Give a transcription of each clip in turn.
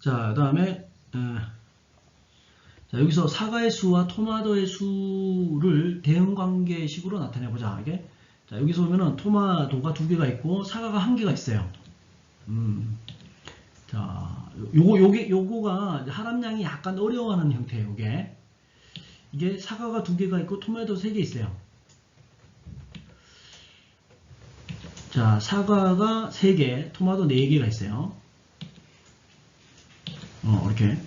자, 그 다음에, 자, 여기서 사과의 수와 토마토의 수를 대응 관계식으로 나타내보자. 이게. 자, 여기서 보면은 토마토가 두 개가 있고 사과가 한 개가 있어요. 음. 자, 요거, 요게, 요거가 하람량이 약간 어려워하는 형태예요, 요게. 이게 사과가 두 개가 있고 토마토 세 개 있어요. 자, 사과가 세 개, 토마토 네 개가 있어요. 어, 이렇게.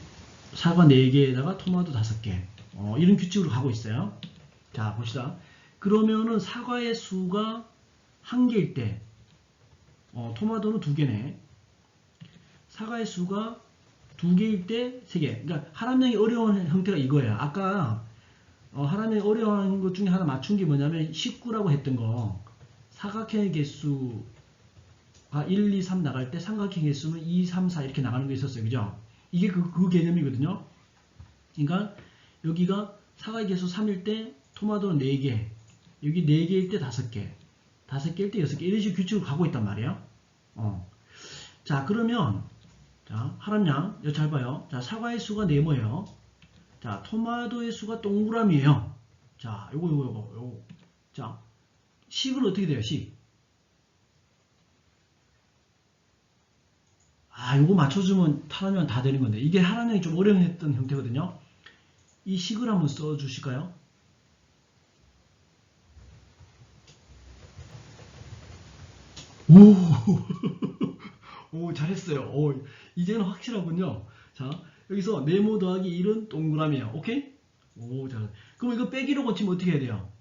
사과 4개에다가 토마토 5개. 어, 이런 규칙으로 가고 있어요. 자, 봅시다. 그러면은 사과의 수가 한 개일 때, 어, 토마토는 두 개네. 사과의 수가 두 개일 때세 개. 그러니까 하람량이 어려운 형태가 이거예요. 아까 어, 하람량이 어려운 것 중에 하나 맞춘 게 뭐냐면 19라고 했던 거. 사각형의 개수가 1, 2, 3 나갈 때 삼각형 개수는 2, 3, 4 이렇게 나가는 게 있었어요. 그죠? 이게 그, 그 개념이거든요. 그러니까 여기가 사과의 개수 3일 때 토마토는 4개, 여기 4개일 때 5개, 5개일 때 6개 이런 식으로 규칙으로 가고 있단 말이에요. 어. 자 그러면 자 하람량 여기 잘 봐요. 자 사과의 수가 네모예요. 자 토마토의 수가 동그라미예요. 자 요거 요거 요거 요거 자 식은 어떻게 돼요? 식 아, 요거 맞춰주면 하라면 다 되는 건데 이게 하라면이 좀 어려웠던 형태거든요. 이 식을 한번 써주실까요? 오, 오 잘했어요. 오, 이제는 확실하군요. 자, 여기서 네모 더하기 1은 동그라미예요. 오케이? 오, 잘. 그럼 이거 빼기로 고치면 어떻게 해야 돼요?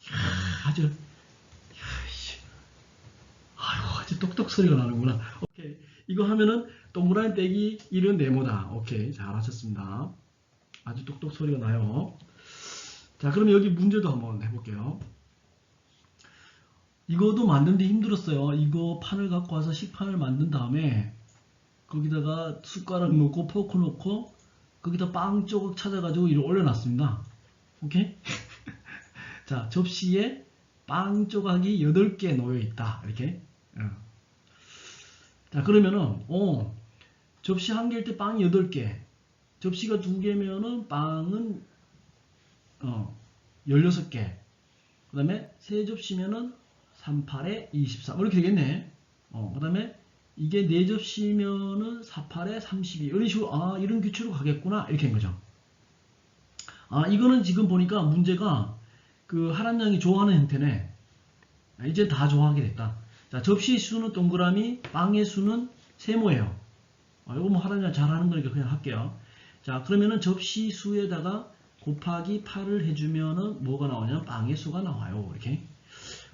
이야, 아주 아주 똑똑 소리가 나는구나. 오케이. 이거 하면은 동그라미 빼기 1은 네모다. 오케이. 잘 하셨습니다. 아주 똑똑 소리가 나요. 자, 그럼 여기 문제도 한번 해볼게요. 이거도 만드는데 힘들었어요. 이거 판을 갖고 와서 식판을 만든 다음에 거기다가 숟가락 놓고 포크 놓고 거기다 빵 조각 찾아가지고 이를 올려놨습니다. 오케이? 자, 접시에 빵 조각이 8개 놓여 있다. 이렇게. 어. 자, 그러면은, 어, 접시 한 개일 때 빵이 8개. 접시가 두 개면은 빵은, 어, 16개. 그 다음에 세 접시면은 38에 23. 이렇게 되겠네. 어, 그 다음에 이게 네 접시면은 48에 32. 이런 식으로, 아, 이런 규칙으로 가겠구나. 이렇게 한 거죠. 아, 이거는 지금 보니까 문제가 그 하람양이 좋아하는 형태네. 아, 이제 다 좋아하게 됐다. 자, 접시 수는 동그라미, 빵의 수는 세모예요. 아, 이거 뭐 하람양 잘하는 거니까 그냥 할게요. 자, 그러면은 접시 수에다가 곱하기 8을 해주면은 뭐가 나오냐면 빵의 수가 나와요. 이렇게.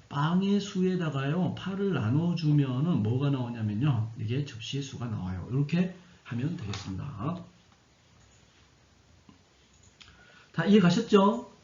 빵의 수에다가요, 8을 나눠주면은 뭐가 나오냐면요. 이게 접시의 수가 나와요. 이렇게 하면 되겠습니다. 다 이해 가셨죠?